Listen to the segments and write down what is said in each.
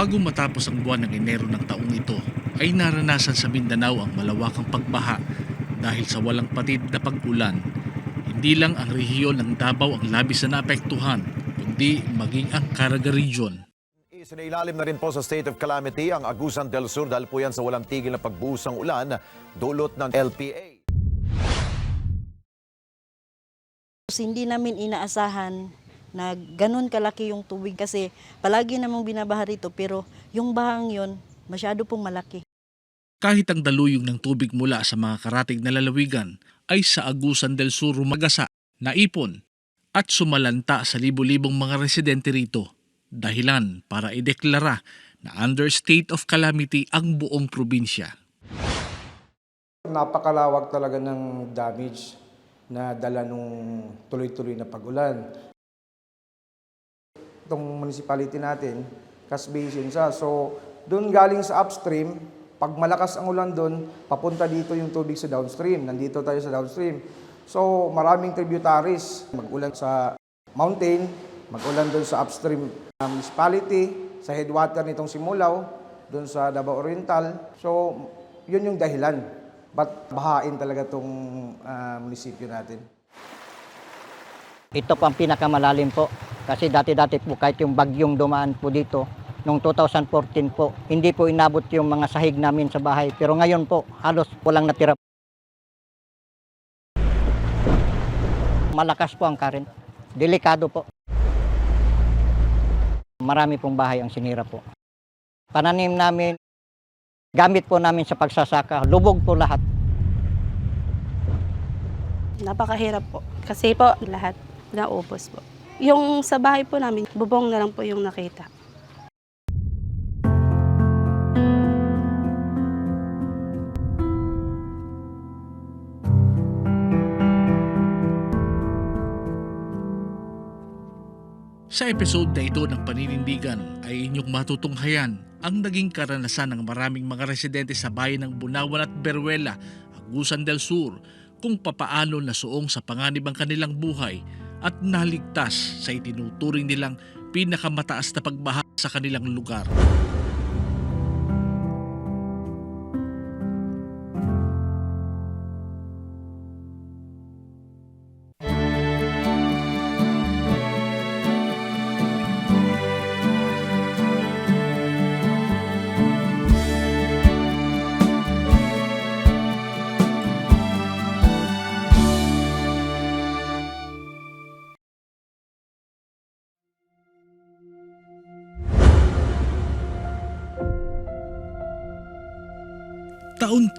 Bago matapos ang buwan ng Enero ng taong ito, ay naranasan sa Mindanao ang malawakang pagbaha dahil sa walang patid na pag-ulan. Hindi lang ang rehiyon ng Davao ang labis na naapektuhan, kundi maging ang Caraga Region. Isinailalim na rin po sa state of calamity ang Agusan del Sur dahil po yan sa walang tigil na pagbuhos ng ulan dulot ng LPA. Hindi namin inaasahan na ganun kalaki yung tubig kasi palagi namang binabaha rito pero yung bahang yon masyado pong malaki. Kahit ang daluyong ng tubig mula sa mga karatig na lalawigan ay sa Agusan del Sur rumagasa, naipon at sumalanta sa libo-libong mga residente rito. Dahilan para ideklara na under state of calamity ang buong probinsya. Napakalawak talaga ng damage na dala nung tuloy-tuloy na pag-ulan. Itong municipality natin, Cass Basin siya. So, doon galing sa upstream, pag malakas ang ulan doon, papunta dito yung tubig sa downstream. Nandito tayo sa downstream. So, maraming tributaries. Mag-ulan sa mountain, mag-ulan doon sa upstream municipality, sa headwater nitong Simulaw, doon sa Davao Oriental. So, yun yung dahilan. Ba't bahain talaga itong uh, munisipyo natin? Ito po ang pinakamalalim po. Kasi dati-dati po kahit yung bagyong dumaan po dito, noong 2014 po, hindi po inabot yung mga sahig namin sa bahay. Pero ngayon po, halos walang natira. Malakas po ang current. Delikado po. Marami pong bahay ang sinira po. Pananim namin, gamit po namin sa pagsasaka, lubog po lahat. Napakahirap po. Kasi po lahat naubos po. Yung sa bahay po namin, bubong na lang po yung nakita. Sa episode na ito ng paninindigan ay inyong matutunghayan ang naging karanasan ng maraming mga residente sa bayan ng Bunawan at Beruela, Agusan del Sur, kung papaano nasuong sa panganib ang kanilang buhay at naligtas sa itinuturing nilang pinakamataas na pagbaha sa kanilang lugar.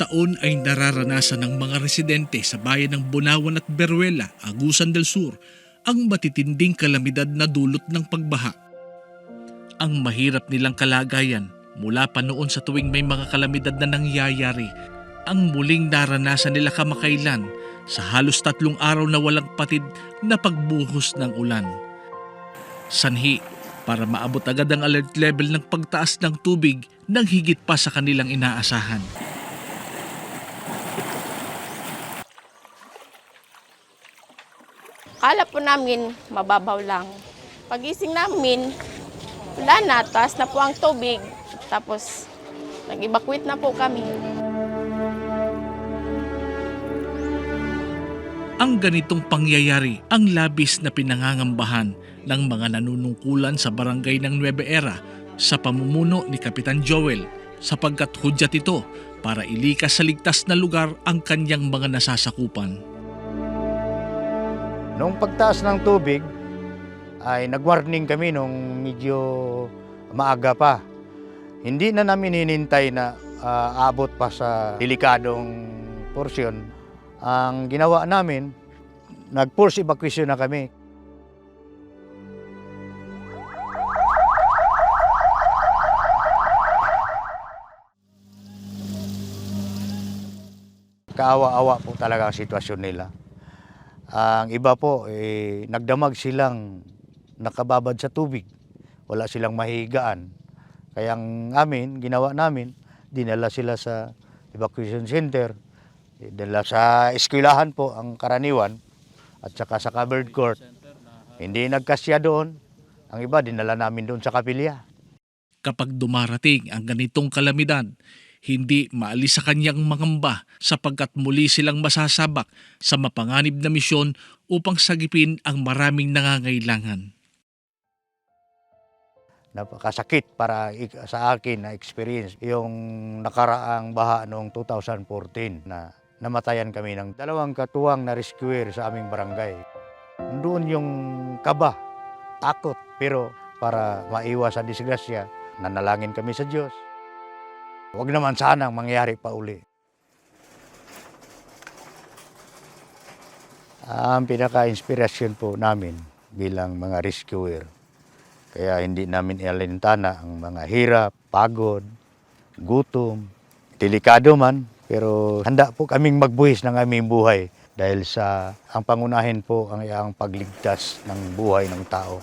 Taon-taon ay nararanasan ng mga residente sa bayan ng Bunawan at Beruela, Agusan del Sur, ang matitinding kalamidad na dulot ng pagbaha. Ang mahirap nilang kalagayan mula pa noon sa tuwing may mga kalamidad na nangyayari, ang muling naranasan nila kamakailan sa halos tatlong araw na walang patid na pagbuhos ng ulan. Sanhi para maabot agad ang alert level ng pagtaas ng tubig ng higit pa sa kanilang inaasahan. Kala po namin mababaw lang. Pagising namin, wala na, taas na po ang tubig. Tapos, nag-evacuate na po kami. Ang ganitong pangyayari ang labis na pinangangambahan ng mga nanunungkulan sa barangay ng Nueva Era sa pamumuno ni Kapitan Joel sapagkat hudyat ito para ilikas sa ligtas na lugar ang kanyang mga nasasakupan. Noong pagtaas ng tubig, ay nag-warning kami nung medyo maaga pa. Hindi na namin hinintay na ah, abot pa sa delikadong porsyon. Ang ginawa namin, nag-force evacuation na kami. Kaawa-awa po talaga ang sitwasyon nila. Ang iba po, eh, nagdamag silang nakababad sa tubig. Wala silang mahigaan. Kaya ang amin, ginawa namin, dinala sila sa evacuation center. Dinala sa eskwelahan po ang karaniwan at saka sa covered court. Hindi nagkasya doon. Ang iba, dinala namin doon sa kapilya. Kapag dumarating ang ganitong kalamidad, hindi maalis sa kanyang mangamba sapagkat muli silang masasabak sa mapanganib na misyon upang sagipin ang maraming nangangailangan. napakasakit para sa akin na experience yung nakaraang baha noong 2014 na namatayan kami ng dalawang katuwang na rescuer sa aming barangay. Doon yung kaba, takot, pero para maiwas sa disgrasya, nanalangin kami sa Diyos. Huwag naman sanang mangyari pa uli. Ang pinaka-inspirasyon po namin bilang mga rescuer kaya hindi namin ialintana ang mga hirap, pagod, gutom, delikado man. Pero handa po kaming magbuhis ng aming buhay dahil sa ang pangunahin po ang iyang pagligtas ng buhay ng tao.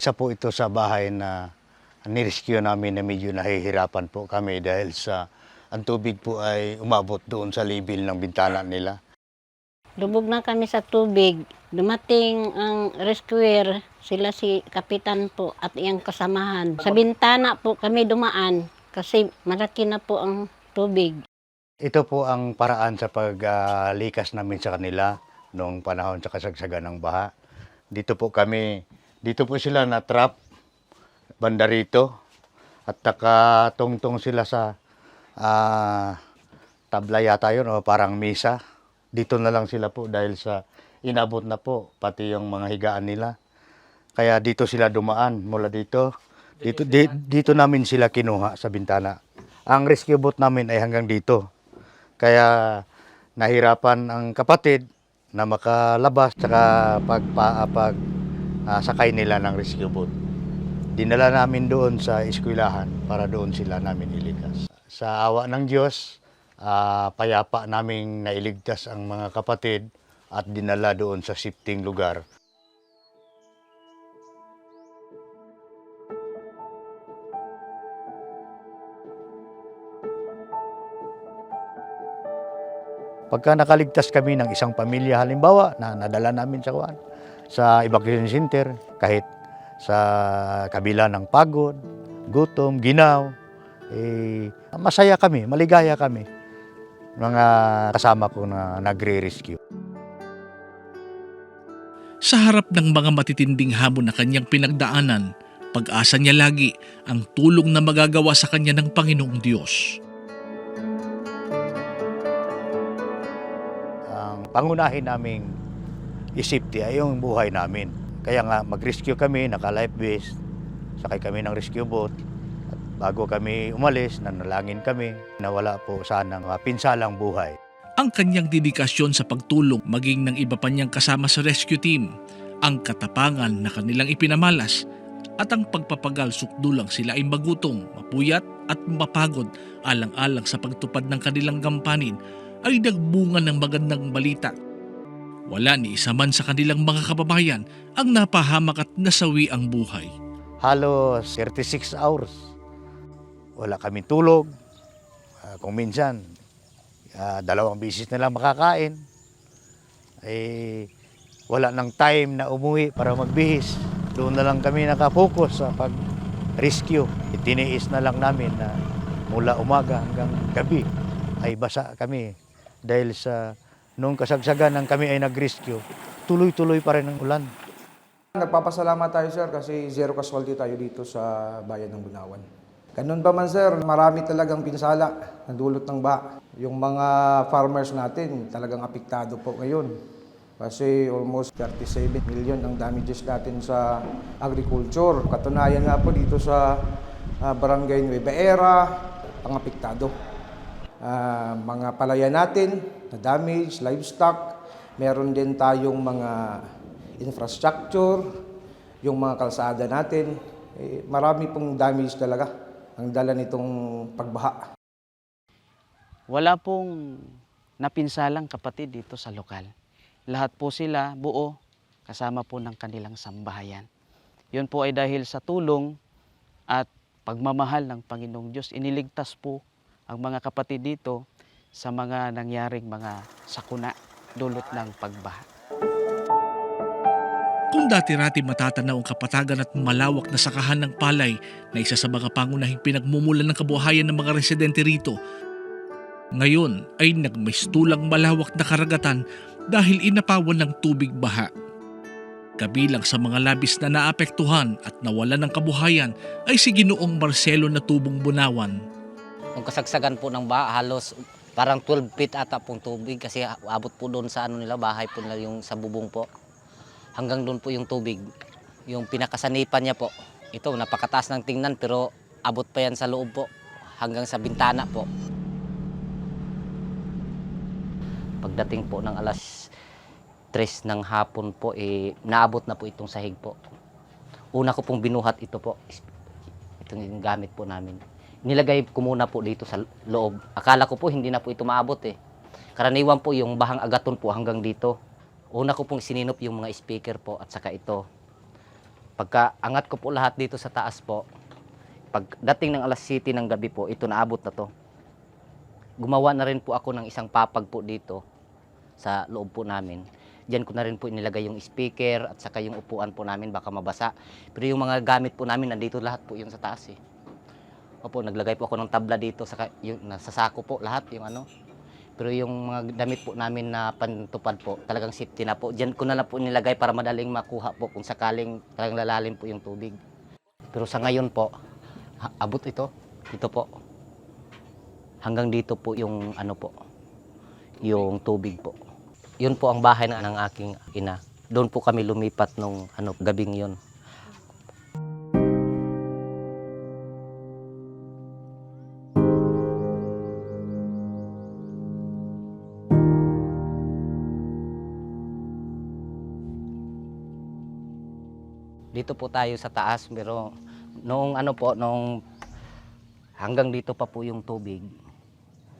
Isa po ito sa bahay na nirescue namin na medyo nahihirapan po kami dahil sa ang tubig po ay umabot doon sa level ng bintana nila. Lubog na kami sa tubig. Dumating ang rescuer, sila si kapitan po at iyang kasamahan. Sa bintana po kami dumaan kasi malaki na po ang tubig. Ito po ang paraan sa paglikas namin sa kanila noong panahon sa kasagsagan ng baha. Dito po kami, dito po sila na trap banda rito at nakatungtong sila sa ah, tabla yata yun o parang misa. Dito na lang sila po dahil sa inabot na po pati yung mga higaan nila. Kaya dito sila dumaan mula dito. Dito, di- dito namin sila kinuha sa bintana. Ang rescue boat namin ay hanggang dito. Kaya nahirapan ang kapatid na makalabas saka pagpa, pag ah, sakay nila ng rescue boat. Dinala namin doon sa eskwelahan para doon sila namin ilikas. Sa awa ng Diyos, ah, payapa naming nailigtas ang mga kapatid at dinala doon sa shifting lugar. Pagka nakaligtas kami ng isang pamilya, halimbawa, na nadala namin sa kuwan, sa evacuation center, kahit sa kabila ng pagod, gutom, ginaw, eh, masaya kami, maligaya kami. Mga kasama ko na nagre-rescue. Sa harap ng mga matitinding hamon na kanyang pinagdaanan, pag-asa niya lagi ang tulong na magagawa sa kanya ng Panginoong Diyos. Ang pangunahin naming isipti ay yung buhay namin. Kaya nga mag-rescue kami, naka-life vest, sakay kami ng rescue boat. At bago kami umalis, nanalangin kami na wala po sanang pinsalang buhay. Ang kanyang dedikasyon sa pagtulong maging ng iba pa niyang kasama sa rescue team, ang katapangan na kanilang ipinamalas at ang pagpapagal sukdulang sila ay magutom, mapuyat at mapagod alang-alang sa pagtupad ng kanilang gampanin ay nagbunga ng magandang balita. Wala ni isa man sa kanilang mga kababayan ang napahamak at nasawi ang buhay. Halos 36 hours. Wala kami tulog. Ah, kung minsan, ah, dalawang bisis na lang makakain. Eh, wala nang time na umuwi para magbihis. Doon na lang kami nakapokus sa pag-rescue. Itiniis na lang namin na mula umaga hanggang gabi ay basa kami dahil sa nung kasagsagan ng kami ay nag-rescue, tuloy-tuloy pa rin ang ulan. Nagpapasalamat tayo sir kasi zero casualty tayo dito sa bayan ng Bunawan. Ganun pa man sir, marami talagang pinsala na dulot ng baha. Yung mga farmers natin talagang apektado po ngayon. Kasi almost 37 million ang damages natin sa agriculture. Katunayan nga po dito sa ah, Barangay Nueva Era, pangapektado. Ah, mga palaya natin na damage, livestock. Meron din tayong mga infrastructure, yung mga kalsada natin. Eh, marami pong damage talaga ang dala nitong pagbaha. Wala pong napinsalang kapatid dito sa lokal. Lahat po sila buo kasama po ng kanilang sambahayan. Yun po ay dahil sa tulong at pagmamahal ng Panginoong Diyos. Iniligtas po ang mga kapatid dito sa mga nangyaring mga sakuna dulot ng pagbaha. Kung dati-rati matatanaw ang kapatagan at malawak na sakahan ng palay na isa sa mga pangunahing pinagmumulan ng kabuhayan ng mga residente rito, ngayon ay nagmistulang malawak na karagatan dahil inapawan ng tubig baha. Kabilang sa mga labis na naapektuhan at nawalan ng kabuhayan ay si Ginoong Marcelo na tubong bunawan. Yung kasagsagan po ng baha, halos parang 12 feet ata pong tubig kasi abot po doon sa ano nila, bahay po nila yung sa bubong po. Hanggang doon po yung tubig. Yung pinakasanipan niya po. Ito, napakataas ng tingnan pero abot pa yan sa loob po. Hanggang sa bintana po. Pagdating po ng alas 3 ng hapon po, eh, naabot na po itong sahig po. Una ko pong binuhat ito po. Itong gamit po namin nilagay ko muna po dito sa loob. Akala ko po hindi na po ito maabot eh. Karaniwan po yung bahang agaton po hanggang dito. Una ko pong sininop yung mga speaker po at saka ito. Pagka angat ko po lahat dito sa taas po, pagdating ng alas 7 ng gabi po, ito naabot na to. Gumawa na rin po ako ng isang papag po dito sa loob po namin. Diyan ko na rin po inilagay yung speaker at saka yung upuan po namin baka mabasa. Pero yung mga gamit po namin nandito lahat po yun sa taas eh. Opo, naglagay po ako ng tabla dito sa yung nasa sako po lahat yung ano. Pero yung mga damit po namin na pantupad po, talagang safety na po. Diyan ko na lang po nilagay para madaling makuha po kung sakaling talagang lalalim po yung tubig. Pero sa ngayon po, abot ito. Ito po. Hanggang dito po yung ano po, yung tubig po. Yun po ang bahay na ng aking ina. Doon po kami lumipat nung ano, gabing yun. Dito po tayo sa taas pero noong ano po nung hanggang dito pa po yung tubig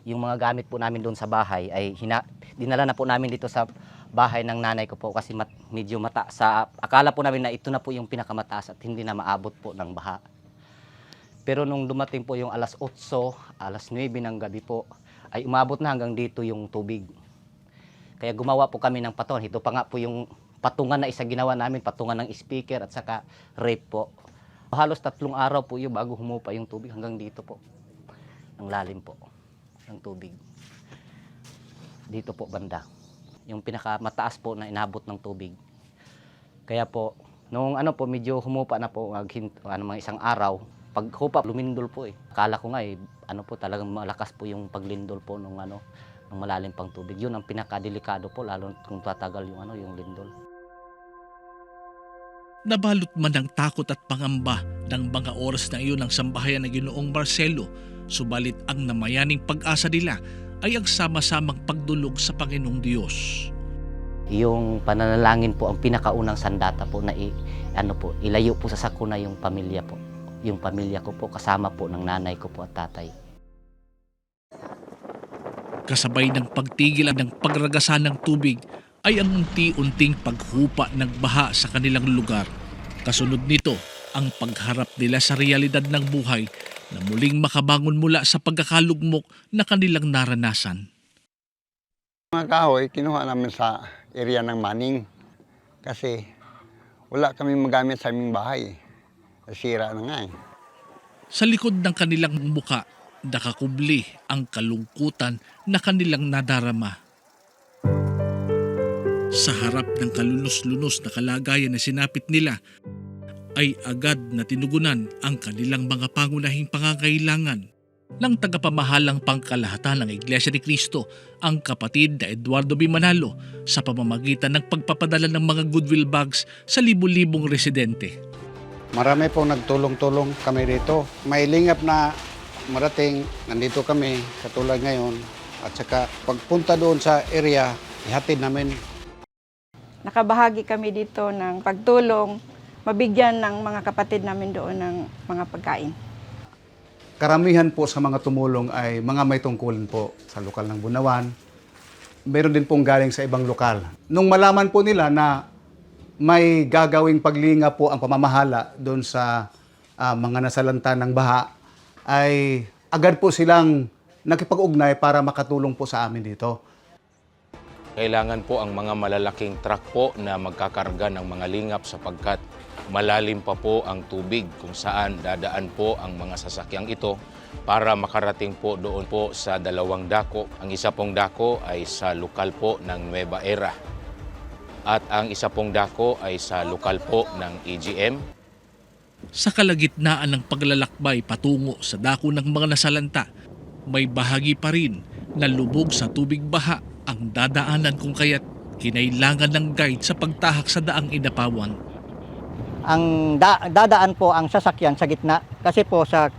yung mga gamit po namin doon sa bahay ay hina, dinala na po namin dito sa bahay ng nanay ko po kasi mat, medyo mata sa akala po namin na ito na po yung pinakamataas at hindi na maabot po ng baha. Pero nung dumating po yung alas 8 alas 9 ng gabi po ay umabot na hanggang dito yung tubig. Kaya gumawa po kami ng patungan ito pa nga po yung patungan na isa ginawa namin, patungan ng speaker at saka rape po. Halos tatlong araw po yun bago humupa yung tubig hanggang dito po. Ang lalim po ng tubig. Dito po banda. Yung pinakamataas po na inabot ng tubig. Kaya po, nung ano po, medyo humupa na po, ano, mga isang araw, pag hupa, lumindol po eh. Akala ko nga eh, ano po, talagang malakas po yung paglindol po nung ano, ng malalim pang tubig. Yun ang pinakadelikado po, lalo kung tatagal yung ano, yung lindol. Nabalot man ng takot at pangamba ng mga oras na iyon ng sambahayan ng Ginoong Marcelo, subalit ang namayaning pag-asa nila ay ang sama-samang pagdulog sa Panginoong Diyos. Yung pananalangin po ang pinakaunang sandata po na i, ano po, ilayo po sa sakuna yung pamilya po. Yung pamilya ko po kasama po ng nanay ko po at tatay. Kasabay ng pagtigil at ng pagragasan ng tubig ay ang unti-unting paghupa ng baha sa kanilang lugar. Kasunod nito, ang pagharap nila sa realidad ng buhay na muling makabangon mula sa pagkakalugmok na kanilang naranasan. Mga kahoy, kinuha namin sa area ng Maning. Kasi wala kami magamit sa aming bahay. Sira na nga eh. Sa likod ng kanilang muka, nakakubli ang kalungkutan na kanilang nadarama. Sa harap ng kalunos-lunos na kalagayan na sinapit nila, ay agad na tinugunan ang kanilang mga pangunahing pangangailangan ng tagapamahalang pangkalahatan ng Iglesia ni Cristo, ang kapatid na Eduardo B. Manalo sa pamamagitan ng pagpapadala ng mga goodwill bags sa libu-libong residente. Marami pong nagtulong-tulong kami dito. May lingap na marating, nandito kami, katulad ngayon. At saka pagpunta doon sa area, ihatid namin nakabahagi kami dito ng pagtulong, mabigyan ng mga kapatid namin doon ng mga pagkain. Karamihan po sa mga tumulong ay mga may tungkulin po sa lokal ng Bunawan. Meron din pong galing sa ibang lokal. Nung malaman po nila na may gagawing paglinga po ang pamamahala doon sa ah, mga nasalanta ng baha, ay agad po silang nakipag-ugnay para makatulong po sa amin dito. Kailangan po ang mga malalaking truck po na magkakarga ng mga lingap sapagkat malalim pa po ang tubig kung saan dadaan po ang mga sasakyang ito para makarating po doon po sa dalawang dako. Ang isa pong dako ay sa lokal po ng Nueva Era at ang isa pong dako ay sa lokal po ng EGM. Sa kalagitnaan ng paglalakbay patungo sa dako ng mga nasalanta, may bahagi pa rin na lubog sa tubig baha ang dadaanan kung kaya't kinailangan ng guide sa pagtahak sa daang inapawan. Ang da- dadaan po ang sasakyan sa gitna kasi po sa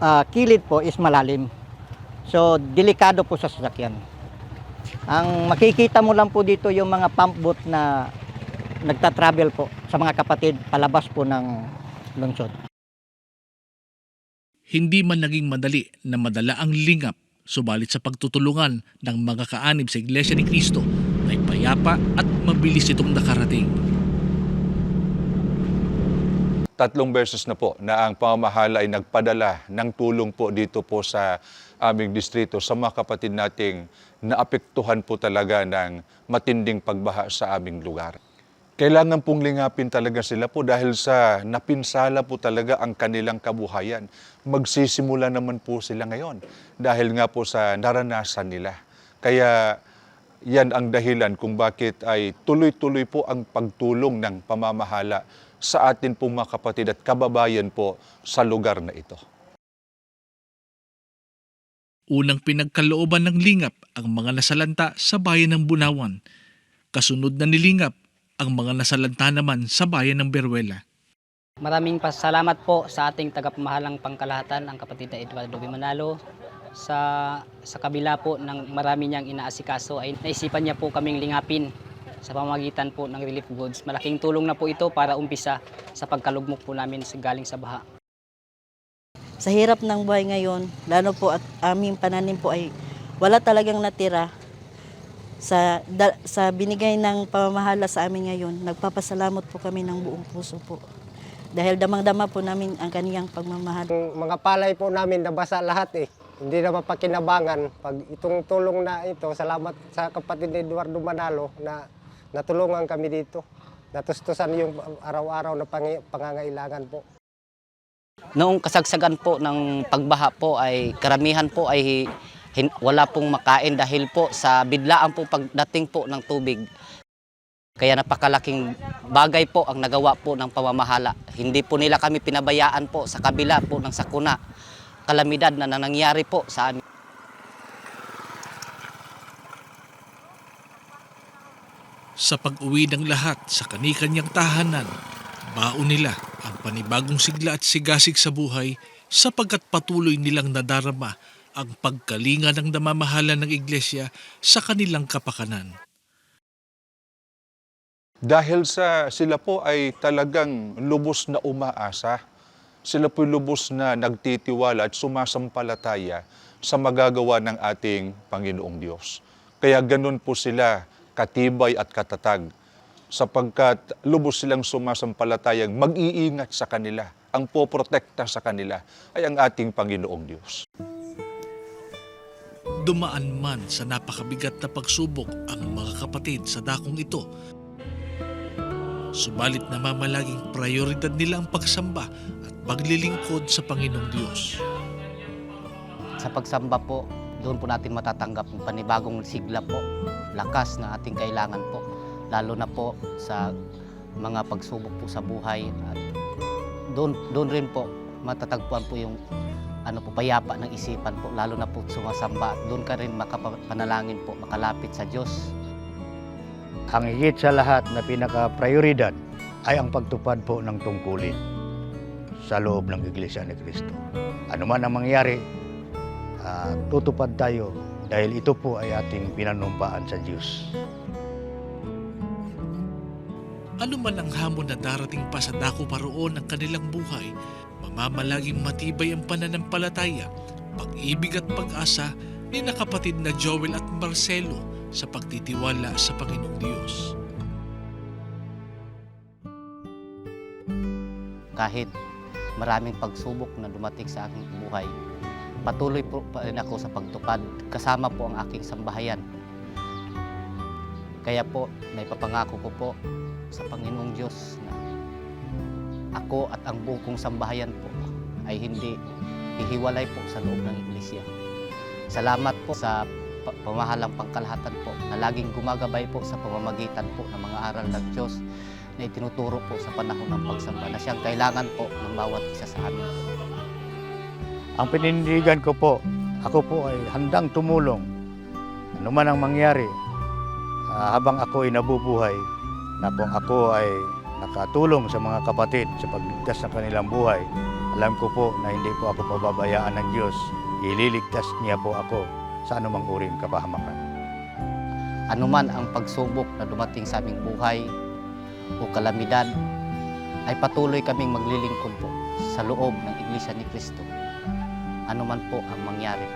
ah, kilid po is malalim. So delikado po sa sasakyan. Ang makikita mo lang po dito yung mga pump boat na nagta-travel po sa mga kapatid palabas po ng lungsod. Hindi man naging madali na madala ang lingap, subalit sa pagtutulungan ng mga kaanib sa Iglesia ni Cristo ay payapa at mabilis itong nakarating. tatlong beses na po na ang pamamahala ay nagpadala ng tulong po dito po sa aming distrito sa mga kapatid nating naapektuhan po talaga ng matinding pagbaha sa aming lugar. Kailangan pong lingapin talaga sila po dahil sa napinsala po talaga ang kanilang kabuhayan. Magsisimula naman po sila ngayon dahil nga po sa naranasan nila. Kaya yan ang dahilan kung bakit ay tuloy-tuloy po ang pagtulong ng pamamahala sa atin pong mga kapatid at kababayan po sa lugar na ito. Unang pinagkalooban ng lingap ang mga nasalanta sa bayan ng Bunawan. Kasunod na nilingap ang mga nasalanta naman sa bayan ng Beruela. Maraming pasalamat po sa ating tagapamahalang pangkalahatan, ang kapatid na Eduardo B. Manalo. Sa, sa kabila po ng marami niyang inaasikaso ay naisipan niya po kaming lingapin sa pamamagitan po ng relief goods. Malaking tulong na po ito para umpisa sa pagkalugmok po namin sa galing sa baha. Sa hirap ng buhay ngayon, lalo po at aming pananim po ay wala talagang natira. Sa, da- sa binigay ng pamamahala sa amin ngayon, nagpapasalamat po kami ng buong puso po. Dahil damang-dama po namin ang kaniyang pagmamahal. mga palay po namin nabasa lahat eh. Hindi na mapakinabangan. Pag itong tulong na ito, salamat sa kapatid ni Eduardo Manalo na natulungan kami dito. Natustusan yung araw-araw na pangi- pangangailangan po. Noong kasagsagan po ng pagbaha po ay karamihan po ay hin- wala pong makain dahil po sa bidlaan po pagdating po ng tubig. Kaya napakalaking bagay po ang nagawa po ng pamamahala. Hindi po nila kami pinabayaan po sa kabila po ng sakuna kalamidad na nangyari po sa amin. Sa pag-uwi ng lahat sa kanikanyang tahanan, baon nila ang panibagong sigla at sigasig sa buhay sapagkat patuloy nilang nadarama ang pagkalinga ng namamahala ng iglesia sa kanilang kapakanan. Dahil sa sila po ay talagang lubos na umaasa, sila po lubos na nagtitiwala at sumasampalataya sa magagawa ng ating Panginoong Diyos. Kaya ganun po sila katibay at katatag sapagkat lubos silang sumasampalatayang mag-iingat sa kanila. Ang poprotekta sa kanila ay ang ating Panginoong Diyos. Dumaan man sa napakabigat na pagsubok ang mga kapatid sa dakong ito. Subalit namamalaging prioridad nila ang pagsamba at paglilingkod sa Panginoong Diyos. Sa pagsamba po, doon po natin matatanggap ang panibagong sigla po, lakas na ating kailangan po, lalo na po sa mga pagsubok po sa buhay at doon, doon rin po matatagpuan po yung ano po, payapa ng isipan po, lalo na po sumasamba doon ka rin makapanalangin po, makalapit sa Diyos. Ang higit sa lahat na pinaka-prioridad ay ang pagtupad po ng tungkulin sa loob ng Iglesia ni Cristo. Ano man ang mangyari, ah, tutupad tayo dahil ito po ay ating pinanumpaan sa Diyos. Ano man ang hamon na darating pa sa dako paroon ng kanilang buhay, mamamalaging matibay ang pananampalataya, pag-ibig at pag-asa ni nakapatid na Joel at Marcelo sa pagtitiwala sa Panginoong Diyos. kahit maraming pagsubok na dumating sa aking buhay, patuloy po pa rin ako sa pagtupad kasama po ang aking sambahayan. Kaya po, naipapangako ko po sa Panginoong Diyos na ako at ang buong sambahayan po ay hindi hihiwalay po sa loob ng iglesia. Salamat po sa pa- pamahalang pangkalahatan po na laging gumagabay po sa pamamagitan po ng mga aral ng Diyos na itinuturo po sa panahon ng pagsamba na siyang kailangan po ng bawat isa sa amin. Ang pinindigan ko po, ako po ay handang tumulong. Ano man ang mangyari, ah, habang ako ay nabubuhay, na kung ako ay nakatulong sa mga kapatid sa pagligtas ng kanilang buhay, alam ko po na hindi po ako pababayaan ng Diyos. Ililigtas niya po ako sa anumang uring kapahamakan. Anuman ang pagsubok na dumating sa aming buhay o kalamidad, ay patuloy kaming maglilingkod po sa loob ng Iglesia ni Cristo. Anuman po ang mangyari.